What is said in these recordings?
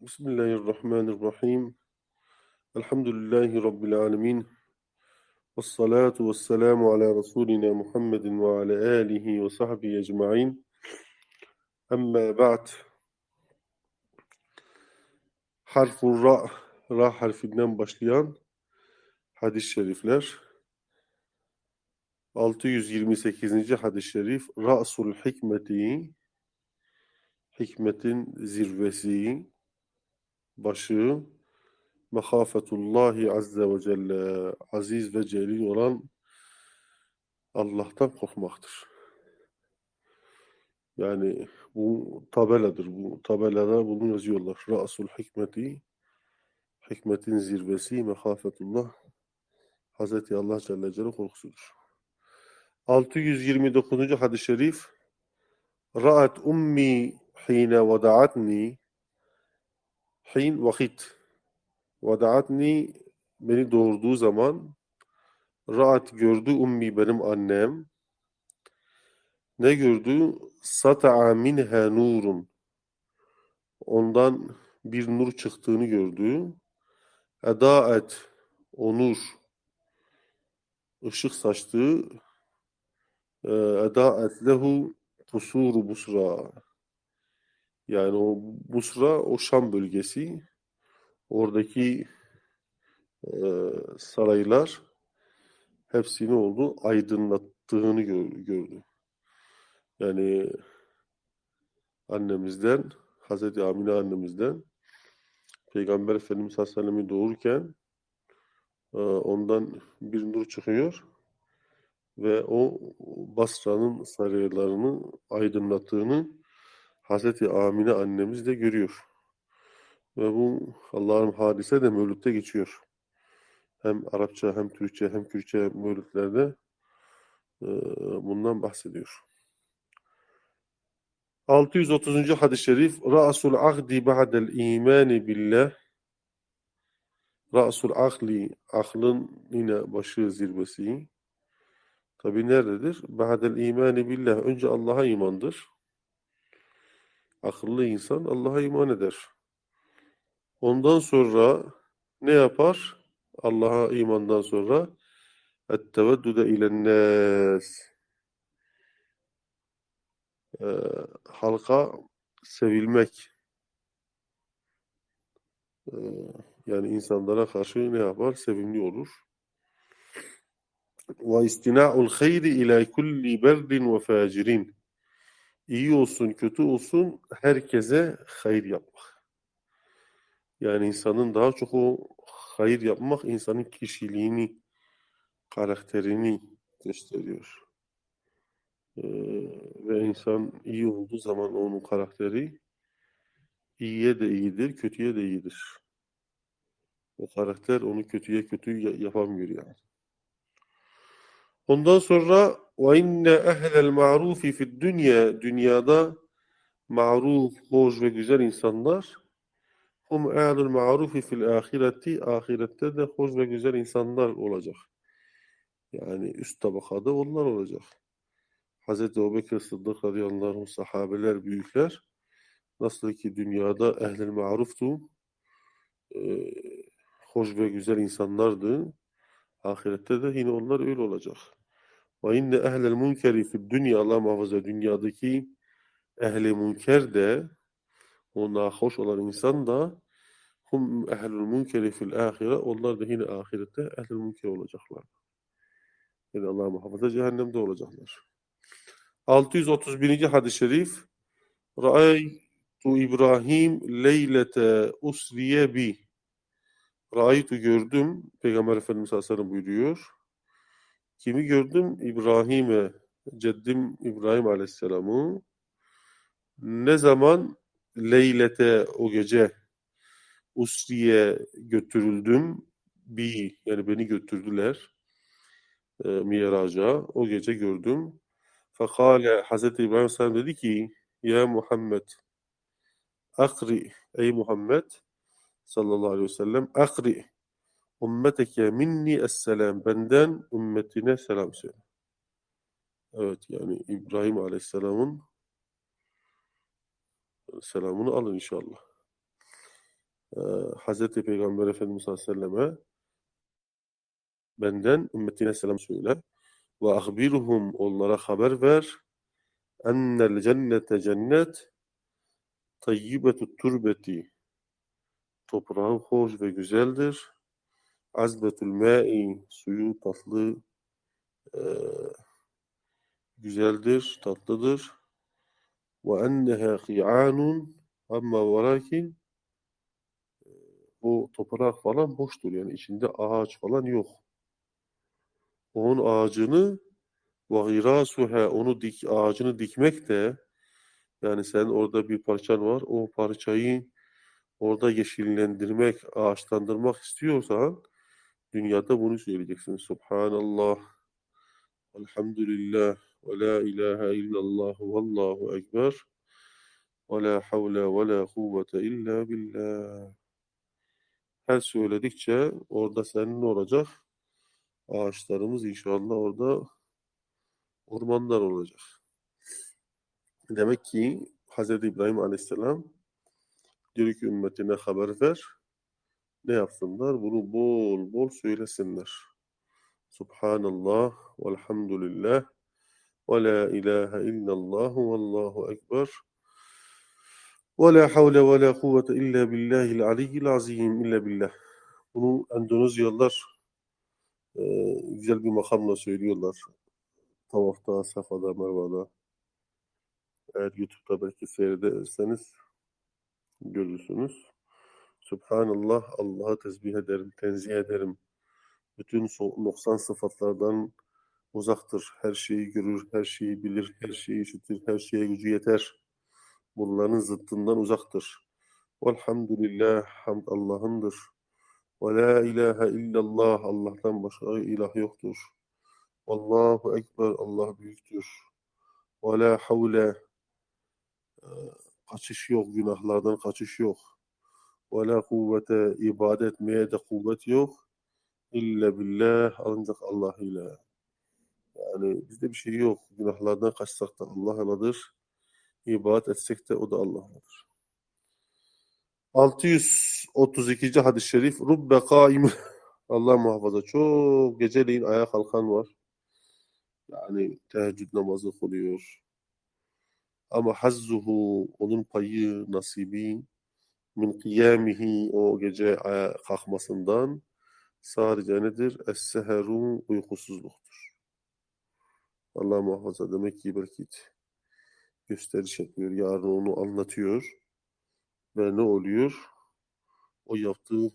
Bismillahirrahmanirrahim. Elhamdülillahi Rabbil alemin. Vessalatu vesselamu ala Resulina Muhammedin ve ala alihi ve sahbihi ecma'in. Amma ba'd. Harfun ra, ra harfinden başlayan hadis-i şerifler. 628. hadis-i şerif Ra'sul hikmeti hikmetin zirvesi başı Mehafetullahi Azze ve Celle aziz ve celil olan Allah'tan korkmaktır. Yani bu tabeladır. Bu tabelada bunu yazıyorlar. Ra'sul hikmeti hikmetin zirvesi mehafetullah Hazreti Allah Celle Celle korkusudur. 629. hadis-i şerif Ra'at ummi hine vada'atni hin vakit vada'atni beni doğurduğu zaman Ra'at gördü ummi benim annem ne gördü? Sata'a minha nurun. Ondan bir nur çıktığını gördü. Edaet, o nur, ışık saçtığı e, edaet lehu pusuru busra. Yani o Busra, o Şam bölgesi. Oradaki e, saraylar hepsini oldu aydınlattığını gör- gördü. Yani annemizden, Hazreti Amine annemizden Peygamber Efendimiz sallallahu aleyhi ve sellem'i doğururken e, ondan bir nur çıkıyor ve o Basra'nın saraylarını aydınlattığını Hazreti Amine annemiz de görüyor. Ve bu Allah'ın hadise de Mevlüt'te geçiyor. Hem Arapça hem Türkçe hem Kürtçe Mevlütlerde e, bundan bahsediyor. 630. hadis-i şerif Ra'sul akdi ba'del imani billah Ra'sul akli aklın yine başı zirvesi tabi nerededir? Ba'del imani billah önce Allah'a imandır. Akıllı insan Allah'a iman eder. Ondan sonra ne yapar? Allah'a imandan sonra etteveddude ilennâs Ee, halka sevilmek Ee, yani insanlara karşı ne yapar? Sevimli olur. Ve istina'ul hayri ila kulli berdin ve facirin İyi olsun, kötü olsun herkese hayır yapmak. Yani insanın daha çok o hayır yapmak insanın kişiliğini, karakterini gösteriyor. Ee, ve insan iyi olduğu zaman onun karakteri iyiye de iyidir, kötüye de iyidir. O karakter onu kötüye kötü ya- yapamıyor yani. Ondan sonra ve inne ehlel ma'rufi fid dünya dünyada ma'ruf, hoş ve güzel insanlar hum ehlul ma'rufi fil ahireti ahirette de hoş ve güzel insanlar olacak. Yani üst tabakada onlar olacak. Hazreti Ebubekir Sıddık radıyallahu anh sahabeler büyükler nasıl ki dünyada ehl-i maruftu e, hoş ve güzel insanlardı ahirette de yine onlar öyle olacak. Ve inne ehlel munkeri fid dünya Allah muhafaza dünyadaki ehli münker de o nahoş olan insan da hum ehlul munkeri fil ahire onlar da yine ahirette ehlül münker olacaklar. Yani Allah muhafaza cehennemde olacaklar. 631. hadis-i şerif Ra'aytu İbrahim leylete usriye bi Ra'aytu gördüm Peygamber Efendimiz sallallahu aleyhi ve sellem buyuruyor. Kimi gördüm? İbrahim'e. Ceddim İbrahim aleyhisselamı. Ne zaman? Leylete o gece. Usriye götürüldüm. Bi yani beni götürdüler. E, Miraca o gece gördüm. Fakale Hazreti İbrahim Aleyhisselam dedi ki Ya Muhammed akri ey Muhammed sallallahu aleyhi ve sellem akri ümmeteke minni esselam benden ümmetine selam söyle. Evet yani İbrahim Aleyhisselam'ın selamını alın inşallah. e, Hazreti Peygamber Efendimiz sallallahu aleyhi ve selleme benden ümmetine selam söyle. Ve ahbirhum onlara haber ver. Ennel cennete cennet tayyibetü turbeti toprağı hoş ve güzeldir. Azbetül ma'i suyu tatlı e, güzeldir, tatlıdır. Ve enneha hi'anun ama velakin o toprak falan boştur. Yani içinde ağaç falan yok. Onun ağacını ve girasuha onu dik ağacını dikmek de yani sen orada bir parçan var. O parçayı orada yeşillendirmek, ağaçlandırmak istiyorsan dünyada bunu söyleyeceksin. Subhanallah, elhamdülillah, ve la ilahe illallah, vallahu ekber, ve la havle ve la kuvvete illa billah. Her söyledikçe orada senin olacak. Ağaçlarımız inşallah orada ormanlar olacak. Demek ki Hz. İbrahim Aleyhisselam diyor ki ümmetine haber ver. Ne yapsınlar? Bunu bol bol söylesinler. Subhanallah velhamdülillah ve la ilahe illallah vallahu ekber ve la havle ve la kuvvete illa billahil aliyyil azim illa billah. Bunu Endonezyalılar e, güzel bir makamla söylüyorlar. Tavafta, Safa'da, Merva'da. Eğer YouTube'da belki seyrederseniz görürsünüz. Subhanallah, Allah'a tesbih ederim, tenzih ederim. Bütün noksan sıfatlardan uzaktır. Her şeyi görür, her şeyi bilir, her şeyi işitir, her şeye gücü yeter. Bunların zıttından uzaktır. Velhamdülillah, hamd Allah'ındır. Ve la ilahe illallah, Allah'tan başka ilah yoktur. Allahu Ekber, Allah büyüktür. Ve la havle, kaçış yok, günahlardan kaçış yok. Ve la kuvvete, ibadet etmeye de kuvvet yok. İlla billah, ancak Allah ile. Yani bizde bir şey yok. Günahlardan kaçsak da Allah iladır. İbadet etsek de o da Allah'adır. 632. hadis-i şerif. Rubbe kaim. Allah muhafaza. Çok geceleyin ayağa kalkan var. Yani teheccüd namazı kılıyor. Ama hazzuhu onun payı, nasibi min kıyamihi o gece ayağa kalkmasından sadece nedir? Es-seheru uykusuzluktur. Allah muhafaza demek ki belki gösteriş yapıyor. Yarın onu anlatıyor. Ve ne oluyor? O yaptığı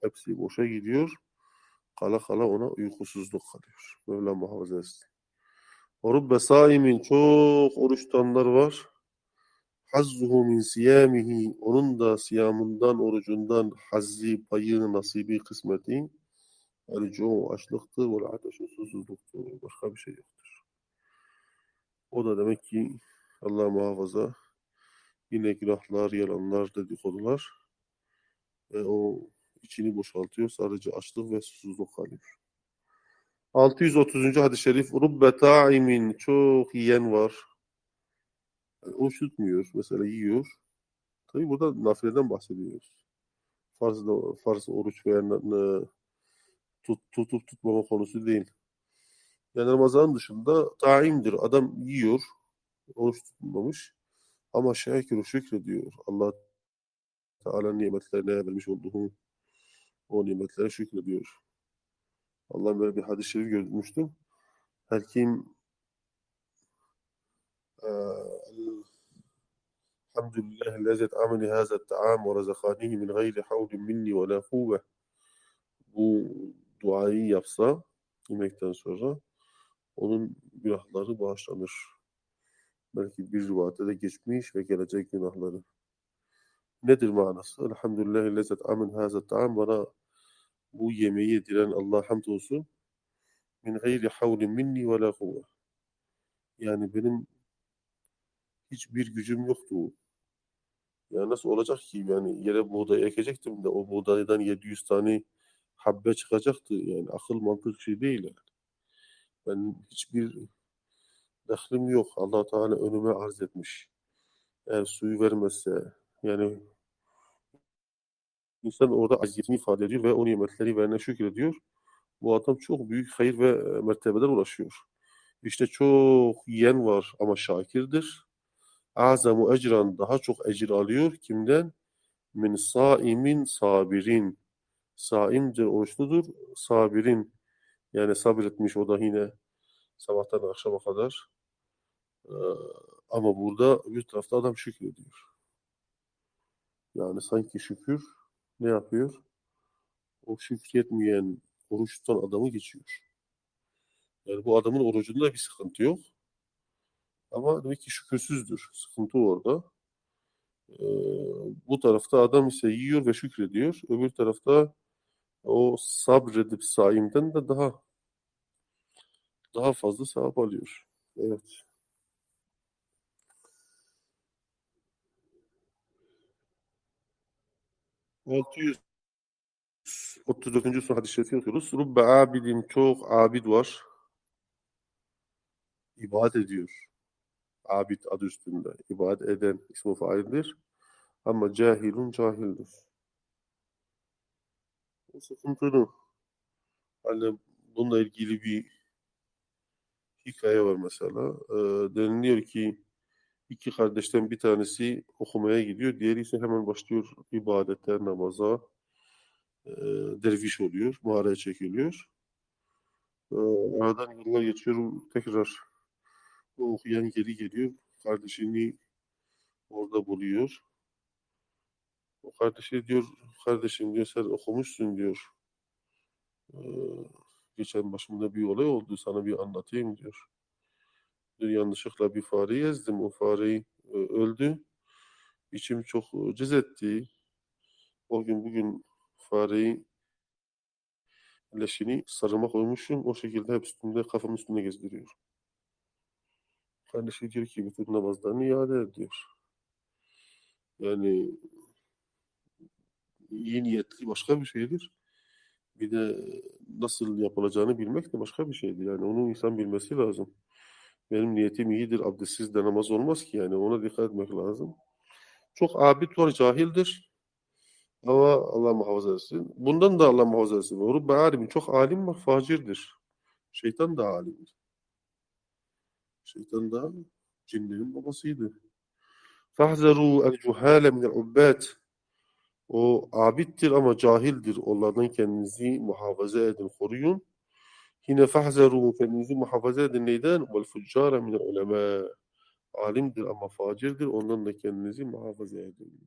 hepsi boşa gidiyor. Kala kala ona uykusuzluk kalıyor. Mevla muhafaza etsin. Rubbe saimin çok oruç tutanlar var. Hazzuhu min siyamihi onun da siyamından, orucundan hazzi, payı, nasibi, kısmeti el-cu açlıktır ve ateşi susuzluktur. Başka bir şey yoktur. O da demek ki Allah muhafaza yine günahlar, yalanlar, dedikodular ve o içini boşaltıyor. Sadece açlık ve susuzluk kalıyor. 630. hadis-i şerif Rubbe ta'imin çok yiyen var. Oruç tutmuyor. Mesela yiyor. Tabi burada nafileden bahsediyoruz. Farz, da, farz oruç veya ne, tut, tutup tutmama konusu değil. Yani Ramazan dışında taimdir. Adam yiyor. Oruç tutmamış. Ama şakir şükrediyor. Allah Teala nimetlerine vermiş olduğu o nimetlere şükrediyor. Allah böyle bir hadis-i şerif görmüştüm. Her kim Lezzet ameli hazet ta'am ve razakanihi min gayri havlin minni ve la kuvve bu duayı yapsa yemekten sonra onun günahları bağışlanır. Belki bir rivayette de geçmiş ve gelecek günahları. Nedir manası? Elhamdülillah lezzet amin hazet ta'am bana bu yemeği yediren Allah hamd olsun. Min gayri havlin minni ve la kuvve. Yani benim hiçbir gücüm yoktu. Ya nasıl olacak ki? Yani yere buğday ekecektim de o buğdaydan 700 tane habbe çıkacaktı. Yani akıl mantık şey değil yani. Ben hiçbir dahlim yok. allah Teala önüme arz etmiş. Eğer suyu vermezse yani İnsan orada acziyetini ifade ediyor ve o nimetleri verene şükrediyor. Bu adam çok büyük hayır ve mertebeler ulaşıyor. İşte çok yiyen var ama şakirdir. Azamu ecran daha çok ecir alıyor. Kimden? Min saimin sabirin. Saimdir, oruçludur. Sabirin. Yani sabretmiş o da yine sabahtan akşama kadar. Ee, ama burada bir tarafta adam şükrediyor. Yani sanki şükür ne yapıyor? O şükretmeyen, oruç tutan adamı geçiyor. Yani bu adamın orucunda bir sıkıntı yok. Ama demek ki şükürsüzdür. Sıkıntı orada. Ee, bu tarafta adam ise yiyor ve şükrediyor. Öbür tarafta o sabredip saimden de daha daha fazla sevap alıyor. Evet. Altı yüz 34. son hadis-i şerifi okuyoruz. Rubbe abidin çok abid var. İbadet ediyor. Abid adı üstünde. İbadet eden ismi faildir. Ama cahilun cahildir. O sıkıntılı. Hani bununla ilgili bir hikaye var mesela. Ee, deniliyor ki iki kardeşten bir tanesi okumaya gidiyor. Diğeri ise hemen başlıyor ibadete, namaza. Ee, derviş oluyor. Mağaraya çekiliyor. Ee, aradan yıllar geçiyor. Tekrar o okuyan geri geliyor. Kardeşini orada buluyor. O kardeşi diyor, kardeşim diyor sen okumuşsun diyor. Ee, geçen başımda bir olay oldu sana bir anlatayım diyor. Diyor, yanlışlıkla bir fareyi ezdim. O fareyi e, öldü. İçim çok e, cız etti. O gün bugün fareyi leşini sarıma koymuşum. O şekilde hep üstünde kafamın üstünde gezdiriyor. Kardeşi diyor ki bütün namazlarını iade et diyor. Yani iyi niyetli başka bir şeydir. Bir de nasıl yapılacağını bilmek de başka bir şeydir. Yani onu insan bilmesi lazım. Benim niyetim iyidir, abdestsiz de namaz olmaz ki yani ona dikkat etmek lazım. Çok abid var, cahildir. Ama Allah muhafaza etsin. Bundan da Allah muhafaza etsin. Ve Rubbe alimin çok alim var, facirdir. Şeytan da alimdir. Şeytan da cinlerin babasıydı. Fahzeru el cuhale minel ubbat. O abittir ama cahildir. Onlardan kendinizi muhafaza edin, koruyun. Yine fahzeru kendinizi muhafaza edin neyden? Vel fuccare minel ulema. Alimdir ama facirdir. Ondan da kendinizi muhafaza edin.